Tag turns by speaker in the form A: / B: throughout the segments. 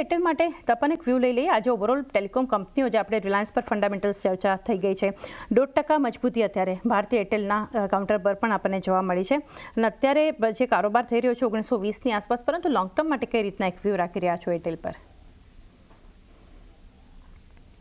A: Airtel માટે તપન એક view લઈ લઈએ. આજે ઓવરઓલ ટેલિકોમ કંપનીઓ જે આપણે રિલાયન્સ પર ફંડામેન્ટલ્સ ચર્ચા થઈ ગઈ છે. દોઢ ટકા મજબૂતી અત્યારે ભારતીય એરટેલના કાઉન્ટર પર પણ આપણને જોવા મળી છે. અને અત્યારે જે કારોબાર થઈ રહ્યો છે ઓગણીસો વીસની આસપાસ, પરંતુ લોંગ ટર્મ માટે કઈ રીતના એક વ્યૂ રાખી રહ્યા છો એરટેલ પર?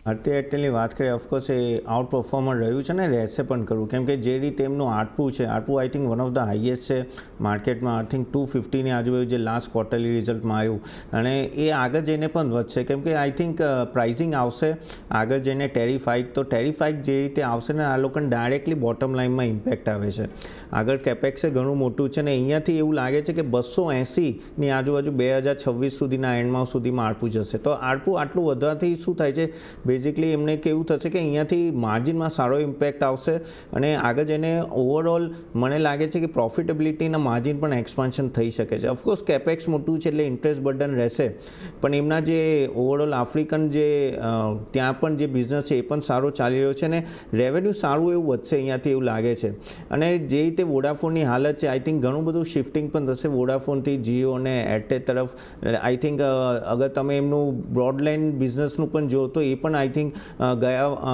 B: ભારતીય એરટેલની વાત કરીએ ઓફકોર્સ એ આઉટ પરફોર્મર રહ્યું છે ને રહેશે પણ કરવું કેમ કે જે રીતે એમનું આટપું છે આટપું I think one of the highest છે માર્કેટમાં. આઈ થિંક ટુ ફિફ્ટીની આજુબાજુ જે લાસ્ટ ક્વાર્ટરલી રિઝલ્ટમાં આવ્યું. અને એ આગળ જઈને પણ વધશે. કેમ કે આઈ થિંક પ્રાઇઝિંગ આવશે. આગળ જઈને ટેરિફાઇક તો ટેરિફાઇક જે રીતે આવશે ને, આ લોકોને ડાયરેક્ટલી બોટમ લાઇનમાં ઇમ્પેક્ટ આવે છે. આગળ કેપેક્સ એ ઘણું મોટું છે ને, અહીંયાથી એવું લાગે છે કે બસો એંસીની આજુબાજુ બે હજાર છવ્વીસ સુધીના એન્ડમાં સુધીમાં આરપુ જશે. તો આરપુ આટલું વધવાથી શું થાય છે? બેઝિકલી એમને કેવું થશે કે અહીંયાથી માર્જિનમાં સારો ઇમ્પેક્ટ આવશે અને આગળ જઈને ઓવરઓલ મને લાગે છે કે પ્રોફિટેબિલિટીના માર્જિન પણ એક્સપાન્શન થઈ શકે છે. ઓફકોર્સ કેપેક્સ મોટું છે એટલે ઇન્ટરેસ્ટ બર્ડન રહેશે, પણ એમના જે ઓવરઓલ આફ્રિકન જે ત્યાં પણ જે બિઝનેસ છે એ પણ સારો ચાલી રહ્યો છે અને રેવન્યુ સારું એવું વધશે અહીંયાથી એવું લાગે છે. અને જે રીતે વોડાફોનની હાલત છે આઈ થિંક ઘણું બધું શિફ્ટિંગ પણ થશે. વોડાફોનથી જીઓ અને એરટેલ તરફ. આઈ થિંક અગર તમે એમનું બ્રોડલાઇન બિઝનેસનું પણ જો તો એ પણ આઈ થિંક ગયા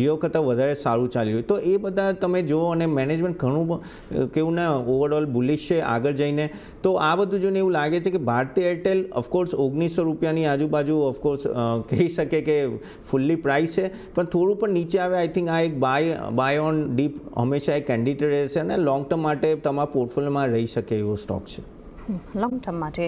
B: જીઓ કરતાં વધારે સારું ચાલ્યું તો એ બધા તમે જુઓ અને મેનેજમેન્ટ ઘણું કેવું ના ઓવરઓલ બુલિશ છે, આગળ જઈને. તો આ બધું જોઈને એવું લાગે છે કે ભારતીય એરટેલ ઓફકોર્સ ઓગણીસો રૂપિયાની આજુબાજુ ઓફકોર્સ કહી શકે કે ફૂલ્લી પ્રાઇસ છે. પણ થોડું પણ નીચે આવે આઈ થિંક આ એક બાય બાય ઓન ડીપ હંમેશા એક કેન્ડિડેટ રહેશે અને લોંગ ટર્મ માટે તમારા પોર્ટફોલિયોમાં રહી શકે એવો સ્ટોક છે.
A: લોંગ ટર્મ માટે